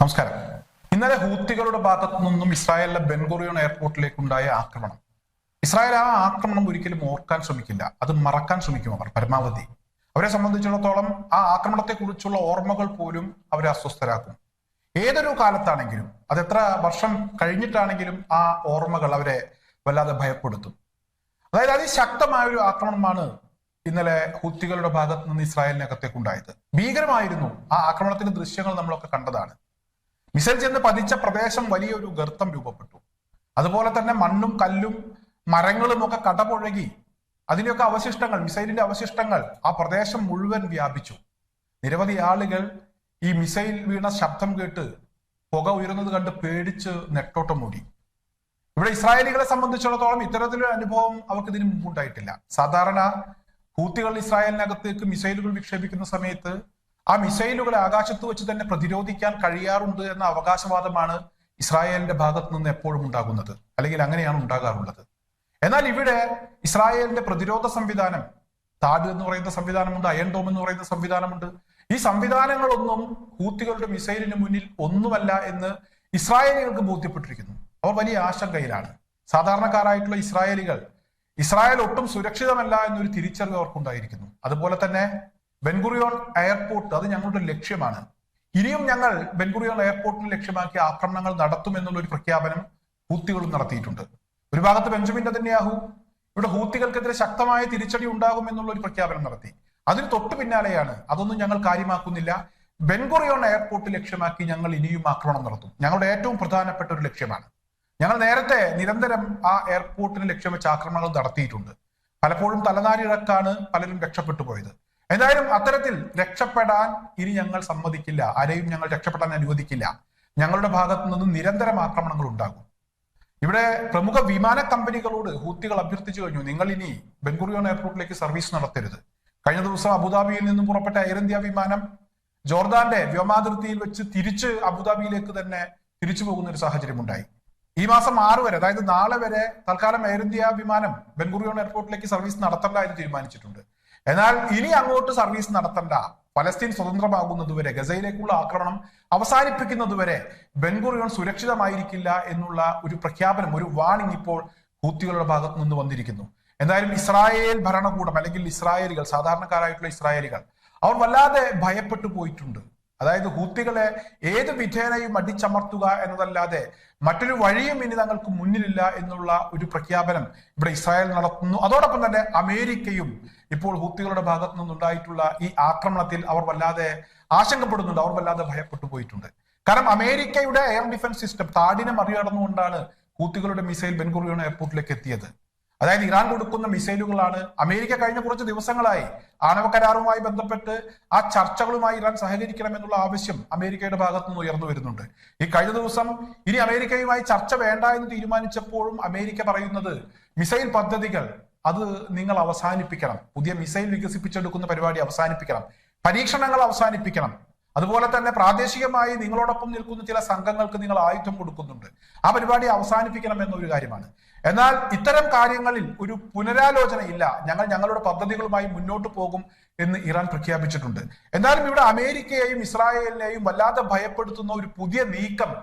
നമസ്കാരം. ഇന്നലെ ഹൂത്തികളുടെ ഭാഗത്തു നിന്നും ഇസ്രായേലിലെ ബെൻഗുറിയോൺ എയർപോർട്ടിലേക്കുണ്ടായ ആക്രമണം. ഇസ്രായേൽ ആ ആക്രമണം ഒരിക്കലും ഓർക്കാൻ ശ്രമിക്കില്ല. അത് മറക്കാൻ ശ്രമിക്കും അവർ പരമാവധി. അവരെ സംബന്ധിച്ചിടത്തോളം ആ ആക്രമണത്തെ കുറിച്ചുള്ള ഓർമ്മകൾ പോലും അവരെ അസ്വസ്ഥരാക്കും. ഏതൊരു കാലത്താണെങ്കിലും അത് എത്ര വർഷം കഴിഞ്ഞിട്ടാണെങ്കിലും ആ ഓർമ്മകൾ അവരെ വല്ലാതെ ഭയപ്പെടുത്തും. അതായത് അതിശക്തമായ ഒരു ആക്രമണമാണ് ഇന്നലെ ഹുത്തികളുടെ ഭാഗത്ത് നിന്ന് ഇസ്രായേലിനകത്തേക്കുണ്ടായത്. ഭീകരമായിരുന്നു ആ ആക്രമണത്തിന്റെ ദൃശ്യങ്ങൾ നമ്മളൊക്കെ കണ്ടതാണ്. മിസൈൽ ചെന്ന് പതിച്ച പ്രദേശം വലിയൊരു ഗർത്തം രൂപപ്പെട്ടു. അതുപോലെ തന്നെ മണ്ണും കല്ലും മരങ്ങളും ഒക്കെ കടപുഴകി അതിന്റെയൊക്കെ അവശിഷ്ടങ്ങൾ മിസൈലിന്റെ അവശിഷ്ടങ്ങൾ ആ പ്രദേശം മുഴുവൻ വ്യാപിച്ചു. നിരവധി ആളുകൾ ഈ മിസൈൽ വീണ ശബ്ദം കേട്ട് പുക ഉയരുന്നത് കണ്ട് പേടിച്ച് നെട്ടോട്ടം മൂടി. ഇവിടെ ഇസ്രായേലികളെ സംബന്ധിച്ചിടത്തോളം ഇത്തരത്തിലൊരു അനുഭവം അവർക്ക് ഇതിനു മുമ്പുണ്ടായിട്ടില്ല. സാധാരണ ഹൂത്തികൾ ഇസ്രായേലിനകത്തേക്ക് മിസൈലുകൾ വിക്ഷേപിക്കുന്ന സമയത്ത് ആ മിസൈലുകളെ ആകാശത്ത് വെച്ച് തന്നെ പ്രതിരോധിക്കാൻ കഴിയാറുണ്ട് എന്ന അവകാശവാദമാണ് ഇസ്രായേലിന്റെ ഭാഗത്ത് നിന്ന് എപ്പോഴും ഉണ്ടാകുന്നത് അല്ലെങ്കിൽ അങ്ങനെയാണ് ഉണ്ടാകാറുള്ളത്. എന്നാൽ ഇവിടെ ഇസ്രായേലിന്റെ പ്രതിരോധ സംവിധാനം താഡ് എന്ന് പറയുന്ന സംവിധാനമുണ്ട് അയൺ ഡോം എന്ന് പറയുന്ന സംവിധാനമുണ്ട് ഈ സംവിധാനങ്ങളൊന്നും ഹൂത്തികളുടെ മിസൈലിന് മുന്നിൽ ഒന്നുമല്ല എന്ന് ഇസ്രായേലികൾക്ക് ബോധ്യപ്പെട്ടിരിക്കുന്നു. അവർ വലിയ ആശങ്കയിലാണ്. സാധാരണക്കാരായിട്ടുള്ള ഇസ്രായേലികൾ ഇസ്രായേൽ ഒട്ടും സുരക്ഷിതമല്ല എന്നൊരു തിരിച്ചറിവ് അവർക്കുണ്ടായിരിക്കുന്നു. അതുപോലെ തന്നെ ബെൻഗുറിയോൺ എയർപോർട്ട് അത് ഞങ്ങളുടെ ലക്ഷ്യമാണ്. ഇനിയും ഞങ്ങൾ ബെൻഗുറിയോൺ എയർപോർട്ടിനെ ലക്ഷ്യമാക്കി ആക്രമണങ്ങൾ നടത്തുമെന്നുള്ള ഒരു പ്രഖ്യാപനം ഹൂത്തികളും നടത്തിയിട്ടുണ്ട്. ഒരു ഭാഗത്ത് ബെഞ്ചമിൻ തന്നെയാഹു ഇവിടെ ഹൂത്തികൾക്കെതിരെ ശക്തമായ തിരിച്ചടി ഉണ്ടാകും എന്നുള്ള ഒരു പ്രഖ്യാപനം നടത്തി. അതിന് തൊട്ടു പിന്നാലെയാണ് അതൊന്നും ഞങ്ങൾ കാര്യമാക്കുന്നില്ല. ബെൻഗുറിയോൺ എയർപോർട്ട് ലക്ഷ്യമാക്കി ഞങ്ങൾ ഇനിയും ആക്രമണം നടത്തും. ഞങ്ങളുടെ ഏറ്റവും പ്രധാനപ്പെട്ട ഒരു ലക്ഷ്യമാണ്. ഞങ്ങൾ നേരത്തെ നിരന്തരം ആ എയർപോർട്ടിന് ലക്ഷ്യം വെച്ച് ആക്രമണങ്ങൾ നടത്തിയിട്ടുണ്ട്. പലപ്പോഴും തലനാരിഴക്കാണ് പലരും രക്ഷപ്പെട്ടു പോയത്. എന്തായാലും അത്തരത്തിൽ രക്ഷപ്പെടാൻ ഇനി ഞങ്ങൾ സമ്മതിക്കില്ല. ആരെയും ഞങ്ങൾ രക്ഷപ്പെടാൻ അനുവദിക്കില്ല. ഞങ്ങളുടെ ഭാഗത്തു നിന്നും നിരന്തരം ആക്രമണങ്ങൾ ഉണ്ടാകും. ഇവിടെ പ്രമുഖ വിമാന കമ്പനികളോട് ഹൂത്തികൾ അഭ്യർത്ഥിച്ചു കഴിഞ്ഞു നിങ്ങൾ ഇനി ബെൻഗുറിയോൺ എയർപോർട്ടിലേക്ക് സർവീസ് നടത്തരുത്. കഴിഞ്ഞ ദിവസം അബുദാബിയിൽ നിന്നും പുറപ്പെട്ട എയർ ഇന്ത്യ വിമാനം ജോർദാന്റെ വ്യോമാതിർത്തിയിൽ വെച്ച് തിരിച്ച് അബുദാബിയിലേക്ക് തന്നെ തിരിച്ചു പോകുന്ന ഒരു സാഹചര്യം ഉണ്ടായി ഈ മാസം ആറ് വരെ അതായത് നാളെ വരെ തൽക്കാലം എയർ ഇന്ത്യ വിമാനം ബെൻഗുറിയോൺ എയർപോർട്ടിലേക്ക് സർവീസ് നടത്തണ്ട എന്ന് തീരുമാനിച്ചിട്ടുണ്ട്. എന്നാൽ ഇനി അങ്ങോട്ട് സർവീസ് നടത്തണ്ട. പലസ്തീൻ സ്വതന്ത്രമാകുന്നതുവരെ ഗസയിലേക്കുള്ള ആക്രമണം അവസാനിപ്പിക്കുന്നതുവരെ ബെൻഗുറിയോൺ സുരക്ഷിതമായിരിക്കില്ല എന്നുള്ള ഒരു പ്രഖ്യാപനം ഒരു വാണിംഗ് ഇപ്പോൾ ഹൂത്തികളുടെ ഭാഗത്ത് നിന്ന് വന്നിരിക്കുന്നു. എന്തായാലും ഇസ്രായേൽ ഭരണകൂടം അല്ലെങ്കിൽ ഇസ്രായേലികൾ സാധാരണക്കാരായിട്ടുള്ള ഇസ്രായേലികൾ അവർ വല്ലാതെ ഭയപ്പെട്ടു പോയിട്ടുണ്ട്. അതായത് ഹൂത്തികളെ ഏത് വിധേനയും അടിച്ചമർത്തുക എന്നതല്ലാതെ മറ്റൊരു വഴിയും ഇനി തങ്ങൾക്ക് മുന്നിലില്ല എന്നുള്ള ഒരു പ്രഖ്യാപനം ഇവിടെ ഇസ്രായേൽ നടത്തുന്നു. അതോടൊപ്പം തന്നെ അമേരിക്കയും ഇപ്പോൾ ഹൂത്തികളുടെ ഭാഗത്തു നിന്നുണ്ടായിട്ടുള്ള ഈ ആക്രമണത്തിൽ അവർ വല്ലാതെ ആശങ്കപ്പെടുന്നുണ്ട്. അവർ വല്ലാതെ ഭയപ്പെട്ടു പോയിട്ടുണ്ട്. കാരണം അമേരിക്കയുടെ എയർ ഡിഫൻസ് സിസ്റ്റം താടിനെ മറികടന്നുകൊണ്ടാണ് ഹൂത്തികളുടെ മിസൈൽ ബെൻഗുറിയോൺ എയർപോർട്ടിലേക്ക് എത്തിയത്. അതായത് ഇറാൻ കൊടുക്കുന്ന മിസൈലുകളാണ്. അമേരിക്ക കഴിഞ്ഞ കുറച്ച് ദിവസങ്ങളായി ആണവ കരാറുമായി ബന്ധപ്പെട്ട് ആ ചർച്ചകളുമായി ഇറാൻ സഹകരിക്കണം എന്നുള്ള ആവശ്യം അമേരിക്കയുടെ ഭാഗത്തു നിന്ന് ഉയർന്നു വരുന്നുണ്ട്. ഈ കഴിഞ്ഞ ദിവസം ഇനി അമേരിക്കയുമായി ചർച്ച വേണ്ട എന്ന് തീരുമാനിച്ചപ്പോഴും അമേരിക്ക പറയുന്നത് മിസൈൽ പദ്ധതികൾ അത് നിങ്ങൾ അവസാനിപ്പിക്കണം. പുതിയ മിസൈൽ വികസിപ്പിച്ചെടുക്കുന്ന പരിപാടി അവസാനിപ്പിക്കണം. പരീക്ഷണങ്ങൾ അവസാനിപ്പിക്കണം. അതുപോലെ തന്നെ പ്രാദേശികമായി നിങ്ങളോടൊപ്പം നിൽക്കുന്ന ചില സംഘങ്ങൾക്ക് നിങ്ങൾ ആയുധം കൊടുക്കുന്നുണ്ട്. ആ പരിപാടി അവസാനിപ്പിക്കണം എന്നൊരു കാര്യമാണ്. എന്നാൽ ഇത്തരം കാര്യങ്ങളിൽ ഒരു പുനരാലോചന ഇല്ല. ഞങ്ങൾ ഞങ്ങളുടെ പദ്ധതികളുമായി മുന്നോട്ട് പോകും എന്ന് ഇറാൻ പ്രഖ്യാപിച്ചിട്ടുണ്ട്. എന്നാലും ഇവിടെ അമേരിക്കയെയും ഇസ്രായേലിനെയും വല്ലാതെ ഭയപ്പെടുത്തുന്ന ഒരു പുതിയ നീക്കം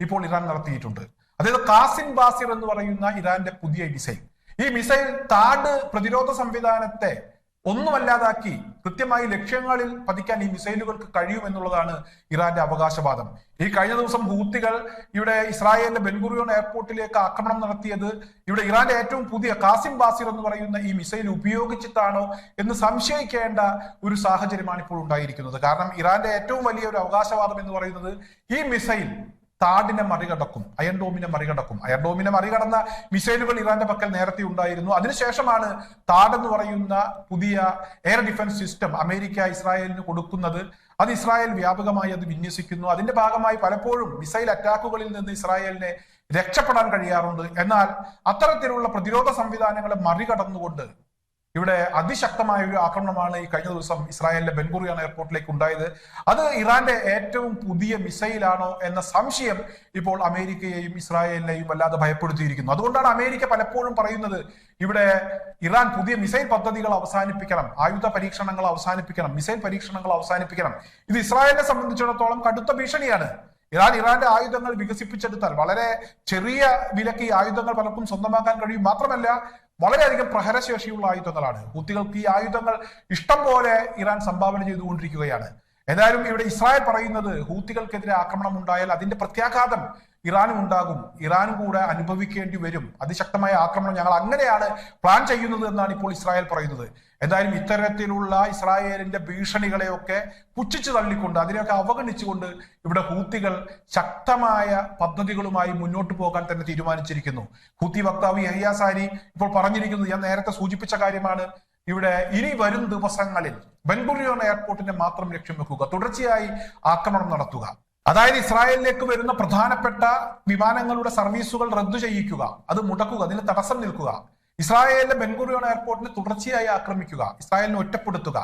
ഇപ്പോൾ ഇറാൻ നടത്തിയിട്ടുണ്ട്. അതായത് കാസിം ബാസിർ എന്ന് പറയുന്ന ഇറാന്റെ പുതിയ മിസൈൽ. ഈ മിസൈൽ താഡ് പ്രതിരോധ സംവിധാനത്തെ ഒന്നുമല്ലാതാക്കി കൃത്യമായി ലക്ഷ്യങ്ങളിൽ പതിക്കാൻ ഈ മിസൈലുകൾക്ക് കഴിയുമെന്നുള്ളതാണ് ഇറാന്റെ അവകാശവാദം. ഈ കഴിഞ്ഞ ദിവസം ഹൂത്തികൾ ഇവിടെ ഇസ്രായേലിന്റെ ബെൻഗുറിയോൺ എയർപോർട്ടിലേക്ക് ആക്രമണം നടത്തിയത് ഇവിടെ ഇറാന്റെ ഏറ്റവും പുതിയ കാസിം ബാസിർ എന്ന് പറയുന്ന ഈ മിസൈൽ ഉപയോഗിച്ചിട്ടാണോ എന്ന് സംശയിക്കേണ്ട ഒരു സാഹചര്യമാണ് ഇപ്പോൾ ഉണ്ടായിരിക്കുന്നത്. കാരണം ഇറാന്റെ ഏറ്റവും വലിയ ഒരു അവകാശവാദം എന്ന് പറയുന്നത് ഈ മിസൈൽ താഡിനെ മറികടക്കും അയൺ ഡോമിനെ മറികടക്കും. അയൺ ഡോമിനെ മറികടന്ന മിസൈലുകൾ ഇറാന്റെ പക്കൽ നേരത്തെ ഉണ്ടായിരുന്നു. അതിനുശേഷമാണ് താഡ് എന്ന് പറയുന്ന പുതിയ എയർ ഡിഫൻസ് സിസ്റ്റം അമേരിക്ക ഇസ്രായേലിന് കൊടുക്കുന്നത്. അത് ഇസ്രായേൽ വ്യാപകമായി അത് വിന്യസിക്കുന്നു. അതിന്റെ ഭാഗമായി പലപ്പോഴും മിസൈൽ അറ്റാക്കുകളിൽ നിന്ന് ഇസ്രായേലിനെ രക്ഷപ്പെടാൻ കഴിയാറുണ്ട്. എന്നാൽ അത്തരത്തിലുള്ള പ്രതിരോധ സംവിധാനങ്ങളെ മറികടന്നുകൊണ്ട് ഇവിടെ അതിശക്തമായ ഒരു ആക്രമണമാണ് ഈ കഴിഞ്ഞ ദിവസം ഇസ്രായേലിലെ ബെൻഗുറിയാൻ എയർപോർട്ടിലേക്ക് ഉണ്ടായത്. അത് ഇറാന്റെ ഏറ്റവും പുതിയ മിസൈലാണോ എന്ന സംശയം ഇപ്പോൾ അമേരിക്കയെയും ഇസ്രായേലിനെയും വല്ലാതെ ഭയപ്പെടുത്തിയിരിക്കുന്നു. അതുകൊണ്ടാണ് അമേരിക്ക പലപ്പോഴും പറയുന്നത് ഇവിടെ ഇറാൻ പുതിയ മിസൈൽ പദ്ധതികൾ അവസാനിപ്പിക്കണം ആയുധ പരീക്ഷണങ്ങൾ അവസാനിപ്പിക്കണം മിസൈൽ പരീക്ഷണങ്ങൾ അവസാനിപ്പിക്കണം. ഇത് ഇസ്രായേലിനെ സംബന്ധിച്ചിടത്തോളം കടുത്ത ഭീഷണിയാണ്. ഇറാൻ ഇറാന്റെ ആയുധങ്ങൾ വികസിപ്പിച്ചെടുത്താൽ വളരെ ചെറിയ വിലക്ക് ഈ ആയുധങ്ങൾ പലർക്കും സ്വന്തമാക്കാൻ കഴിയും മാത്രമല്ല വളരെയധികം പ്രഹരശേഷിയുള്ള ആയുധങ്ങളാണ്. ഹൂത്തികൾക്ക് ഈ ആയുധങ്ങൾ ഇഷ്ടം പോലെ ഇറാൻ സംഭാവന ചെയ്തുകൊണ്ടിരിക്കുകയാണ്. ഏതായാലും ഇവിടെ ഇസ്രായേൽ പറയുന്നത് ഹൂത്തികൾക്കെതിരെ ആക്രമണം ഉണ്ടായാൽ അതിന്റെ പ്രത്യാഘാതം ഇറാനും ഉണ്ടാകും. ഇറാനും കൂടെ അനുഭവിക്കേണ്ടി വരും. അതിശക്തമായ ആക്രമണം ഞങ്ങൾ അങ്ങനെയാണ് പ്ലാൻ ചെയ്യുന്നത് എന്നാണ് ഇപ്പോൾ ഇസ്രായേൽ പറയുന്നത്. എന്തായാലും ഇത്തരത്തിലുള്ള ഇസ്രായേലിന്റെ ഭീഷണികളെയൊക്കെ പുച്ഛിച്ചു തള്ളിക്കൊണ്ട് അതിനെയൊക്കെ അവഗണിച്ചുകൊണ്ട് ഇവിടെ ഹൂത്തികൾ ശക്തമായ പദ്ധതികളുമായി മുന്നോട്ട് പോകാൻ തന്നെ തീരുമാനിച്ചിരിക്കുന്നു. ഹൂത്തി വക്താവ് യഹിയാസാരി ഇപ്പോൾ പറഞ്ഞിരിക്കുന്നത് ഞാൻ നേരത്തെ സൂചിപ്പിച്ച കാര്യമാണ്. ഇവിടെ ഇനി വരും ദിവസങ്ങളിൽ ബെൻഗുറിയോൺ എയർപോർട്ടിനെ മാത്രം ലക്ഷ്യം വെക്കുക. തുടർച്ചയായി ആക്രമണം നടത്തുക. അതായത് ഇസ്രായേലിലേക്ക് വരുന്ന പ്രധാനപ്പെട്ട വിമാനങ്ങളുടെ സർവീസുകൾ റദ്ദു ചെയ്യിക്കുക. അത് മുടക്കുക അതിന് തടസ്സം നിൽക്കുക. ഇസ്രായേലിലെ ബെൻഗുറിയോൺ എയർപോർട്ടിനെ തുടർച്ചയായി ആക്രമിക്കുക ഇസ്രായേലിനെ ഒറ്റപ്പെടുത്തുക.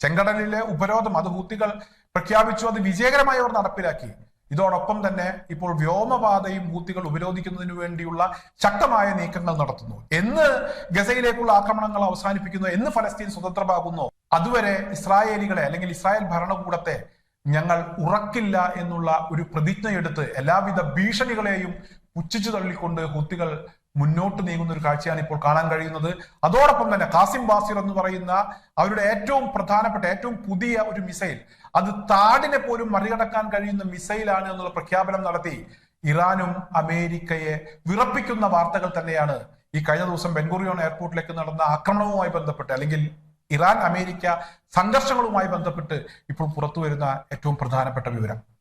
ചെങ്കടലിലെ ഉപരോധം അത് ഹൂത്തികൾ പ്രഖ്യാപിച്ചു അത് വിജയകരമായി അവർ നടപ്പിലാക്കി. ഇതോടൊപ്പം തന്നെ ഇപ്പോൾ വ്യോമപാതയും ഹൂത്തികൾ ഉപരോധിക്കുന്നതിന് വേണ്ടിയുള്ള ശക്തമായ നീക്കങ്ങൾ നടത്തുന്നു. എന്ന് ഗസയിലേക്കുള്ള ആക്രമണങ്ങൾ അവസാനിപ്പിക്കുന്നു എന്ന് ഫലസ്തീൻ സ്വതന്ത്രമാകുന്നു. അതുവരെ ഇസ്രായേലികളെ അല്ലെങ്കിൽ ഇസ്രായേൽ ഭരണകൂടത്തെ ഞങ്ങൾ ഉറക്കില്ല എന്നുള്ള ഒരു പ്രതിജ്ഞയെടുത്ത് എല്ലാവിധ ഭീഷണികളെയും പുച്ഛിച്ചു തള്ളിക്കൊണ്ട് ഹുത്തികൾ മുന്നോട്ട് നീങ്ങുന്ന ഒരു കാഴ്ചയാണ് ഇപ്പോൾ കാണാൻ കഴിയുന്നത്. അതോടൊപ്പം തന്നെ കാസിം ബാസിർ എന്ന് പറയുന്ന അവരുടെ ഏറ്റവും പ്രധാനപ്പെട്ട ഏറ്റവും പുതിയ ഒരു മിസൈൽ. അത് താടിനെ പോലും മറികടക്കാൻ കഴിയുന്ന മിസൈലാണ് എന്നുള്ള പ്രഖ്യാപനം നടത്തി ഇറാനും അമേരിക്കയെ വിറപ്പിക്കുന്ന വാർത്തകൾ തന്നെയാണ് ഈ കഴിഞ്ഞ ദിവസം ബെൻഗുറിയോൺ എയർപോർട്ടിലേക്ക് നടന്ന ആക്രമണവുമായി ബന്ധപ്പെട്ട് അല്ലെങ്കിൽ ഇറാൻ അമേരിക്ക സംഘർഷങ്ങളുമായി ബന്ധപ്പെട്ട് ഇപ്പോൾ പുറത്തു വരുന്ന ഏറ്റവും പ്രധാനപ്പെട്ട വിവരം.